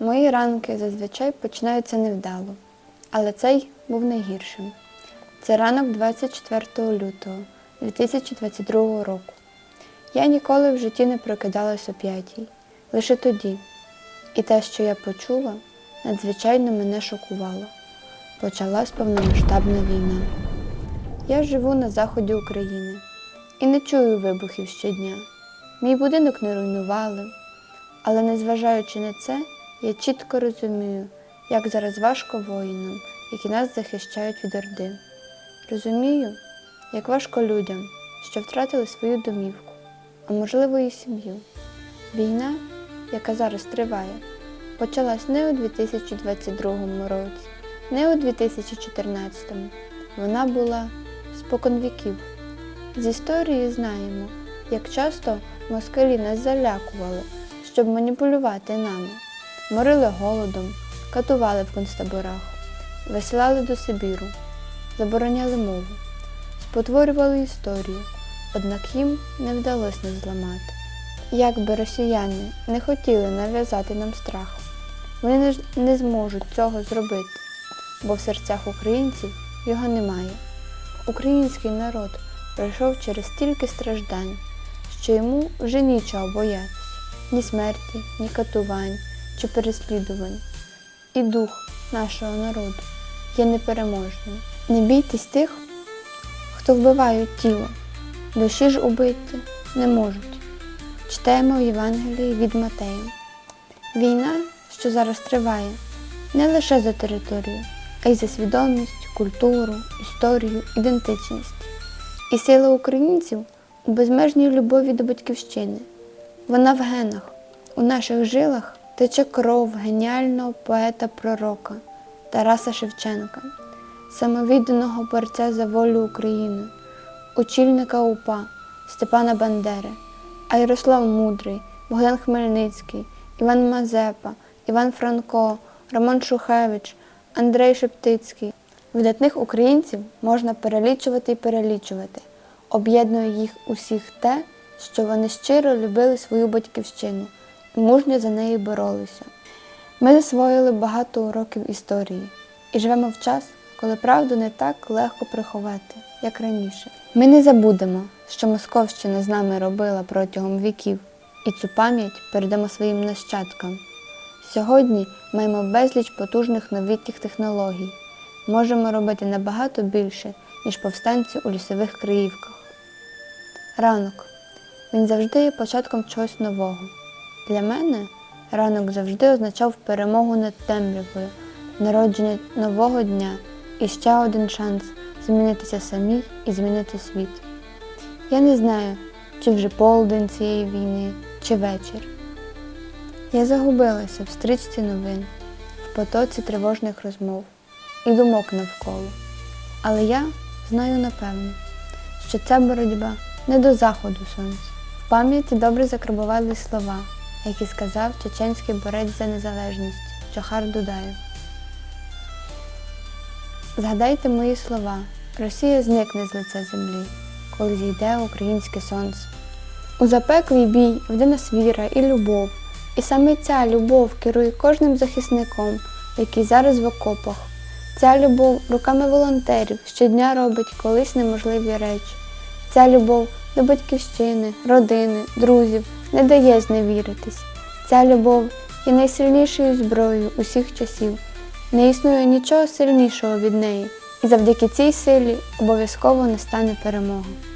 Мої ранки зазвичай починаються невдало, але цей був найгіршим. Це ранок 24 лютого 2022 року. Я ніколи в житті не прокидалась о п'ятій, лише тоді. І те, що я почула, надзвичайно мене шокувало. Почалась повномасштабна війна. Я живу на заході України і не чую вибухів щодня. Мій будинок не руйнували, але незважаючи на це, я чітко розумію, як зараз важко воїнам, які нас захищають від орди. Розумію, як важко людям, що втратили свою домівку, а можливо і сім'ю. Війна, яка зараз триває, почалась не у 2022 році, не у 2014. Вона була споконвіків. З історії знаємо, як часто москалі нас залякували, щоб маніпулювати нами, морили голодом, катували в концтаборах, висилали до Сибіру, забороняли мову, спотворювали історію, однак їм не вдалося нас зламати. Як би росіяни не хотіли нав'язати нам страх, вони не, не зможуть цього зробити, бо в серцях українців його немає. Український народ пройшов через стільки страждань, що йому вже нічого боятися, ні смерті, ні катувань чи переслідувань. І дух нашого народу є непереможним. Не бійтесь тих, хто вбиває тіло, душі ж убити не можуть. Читаємо в Євангелії від Матея. Війна, що зараз триває, не лише за територію, а й за свідомість, культуру, історію, ідентичність. І сила українців у безмежній любові до батьківщини. Вона в генах, у наших жилах тече кров геніального поета-пророка Тараса Шевченка, самовідданого борця за волю України, очільника УПА Степана Бандери, а Ярослав Мудрий, Богдан Хмельницький, Іван Мазепа, Іван Франко, Роман Шухевич, Андрей Шептицький. Видатних українців можна перелічувати і перелічувати. Об'єднує їх усіх те, що вони щиро любили свою батьківщину мужньо за неї боролися. Ми засвоїли багато уроків історії і живемо в час, коли правду не так легко приховати, як раніше. Ми не забудемо, що Московщина з нами робила протягом віків, і цю пам'ять передамо своїм нащадкам. Сьогодні маємо безліч потужних новітніх технологій. Можемо робити набагато більше, ніж повстанці у лісових криївках. Ранок. Він завжди є початком чогось нового. Для мене ранок завжди означав перемогу над темрявою, народження нового дня і ще один шанс змінитися самій і змінити світ. Я не знаю, чи вже полдень цієї війни, чи вечір. Я загубилася в стрічці новин, в потоці тривожних розмов і думок навколо. Але я знаю напевно, що ця боротьба не до заходу сонця. В пам'яті добре закарбували слова, які сказав чеченський борець за незалежність Чохар Дудаєв. Згадайте мої слова, Росія зникне з лиця землі, коли зійде українське сонце. У запеклий бій веде нас віра і любов, і саме ця любов керує кожним захисником, який зараз в окопах. Ця любов руками волонтерів щодня робить колись неможливі речі. Ця любов до батьківщини, родини, друзів не дає зневіритись. Ця любов є найсильнішою зброєю усіх часів. Не існує нічого сильнішого від неї, і завдяки цій силі обов'язково настане перемога.